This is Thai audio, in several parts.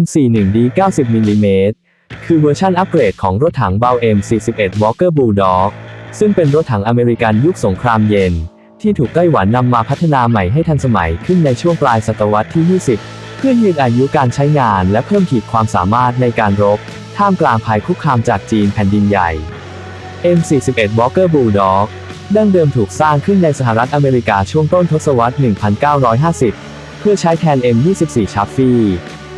M41D 90มิลลิเมตรคือเวอร์ชันอัปเกรดของรถถังเบา M41 Walker Bulldog ซึ่งเป็นรถถังอเมริกันยุคสงครามเย็น ที่ถูกไต้หวันนำมาพัฒนาใหม่ให้ทันสมัยขึ้นในช่วงปลายศตวรรษที่ 20 เพื่อยืดอายุการใช้งานและเพิ่มขีดความสามารถในการรบ ท่ามกลางภัยคุกคามจากจีนแผ่นดินใหญ่ M41 Walker Bulldog ดั้งเดิมถูกสร้างขึ้นในสหรัฐอเมริกาช่วงต้นทศวรรษ 1950 เพื่อใช้แทน M24 ชัฟฟี่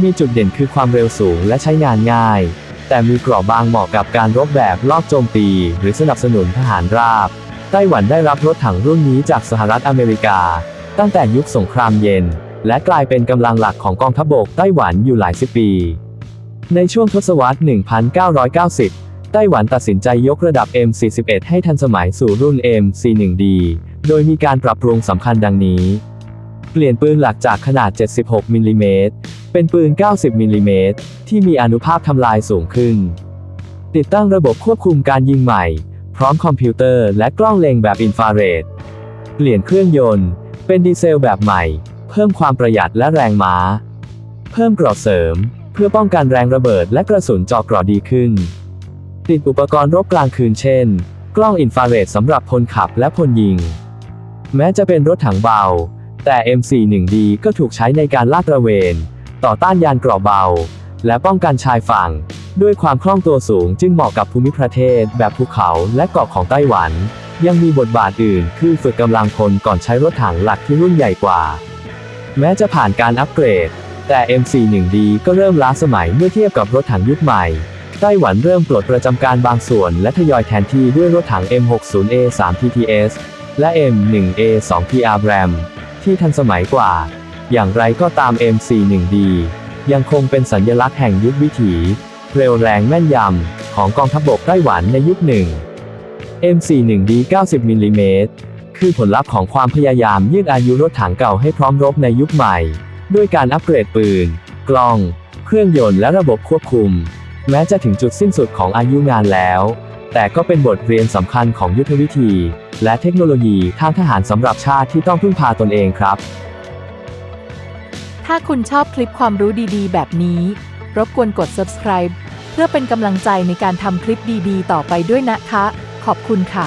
มีจุดเด่นคือความเร็วสูงและใช้งานง่าย แต่มีกรอบบางเหมาะกับการรบแบบลอบโจมตี หรือสนับสนุนทหารราบ ไต้หวันได้รับรถถังรุ่นนี้จากสหรัฐอเมริกา ตั้งแต่ยุคสงครามเย็น และกลายเป็นกำลังหลักของกองทัพบกไต้หวันอยู่หลายสิบปี ในช่วงทศวรรษ 1990 ไต้หวันตัดสินใจยกระดับ M41 ให้ทันสมัยสู่รุ่น MC1D โดยมีการปรับปรุงสำคัญดังนี้ เปลี่ยนปืนหลักจากขนาด 76 มิลลิเมตร เป็นปืน 90 มิลลิเมตร ที่มีอนุภาพทำลายสูงขึ้น ติดตั้งระบบควบคุมการยิงใหม่ พร้อมคอมพิวเตอร์และกล้องเล็งแบบอินฟราเรด เปลี่ยนเครื่องยนต์ เป็นดีเซลแบบใหม่ เพิ่มความประหยัดและแรงม้า เพิ่มเกราะเสริม เพื่อป้องกันแรงระเบิดและกระสุนเจอเกราะดีขึ้น ติดอุปกรณ์รบกลางคืนเช่น กล้องอินฟราเรดสำหรับพลขับและพลยิง แม้จะเป็นรถถังเบา แต่ MC1D ก็ถูกใช้ในการลาดตระเวน ต่อต้านยานเกราะเบา และป้องกันชายฝั่ง ด้วยความคล่องตัวสูงจึงเหมาะกับภูมิประเทศ แบบภูเขาและเกาะของไต้หวัน ยังมีบทบาทอื่น คือฝึกกำลังพลก่อนใช้รถถังหลักที่รุ่นใหญ่กว่า แม้จะผ่านการอัปเกรด แต่ MC1D ก็เริ่มล้าสมัยเมื่อเทียบกับรถถังยุคใหม่ไต้หวันเริ่มปลดประจำการบางส่วน และทยอยแทนที่ด้วยรถถัง M60A3 TTS และ M1A2 PR Bram ที่ทันสมัยกว่า อย่างไรก็ตาม MC1D ยังคงเป็นสัญลักษณ์แห่งยุทธวิถี เร็วแรงแม่นยำ ของกองทัพบกไต้หวันในยุคหนึ่ง M41D 90มิลลิเมตรคือผลลัพธ์ของความพยายามยืดอายุรถถังเก่าให้พร้อมรบในยุคใหม่ ด้วยการอัปเกรดปืน กล้อง เครื่องยนต์และระบบควบคุม แม้จะถึงจุดสิ้นสุดของอายุงานแล้ว แต่ก็เป็นบทเรียนสำคัญของยุทธวิธี และเทคโนโลยีทางทหารสำหรับชาติที่ต้องพึ่งพาตนเองครับ ถ้าคุณชอบคลิปความรู้ดีๆ แบบนี้ รบกวนกด subscribe เพื่อเป็นกำลังใจในการทำคลิปดีๆ ต่อไปด้วยนะคะ ขอบคุณค่ะ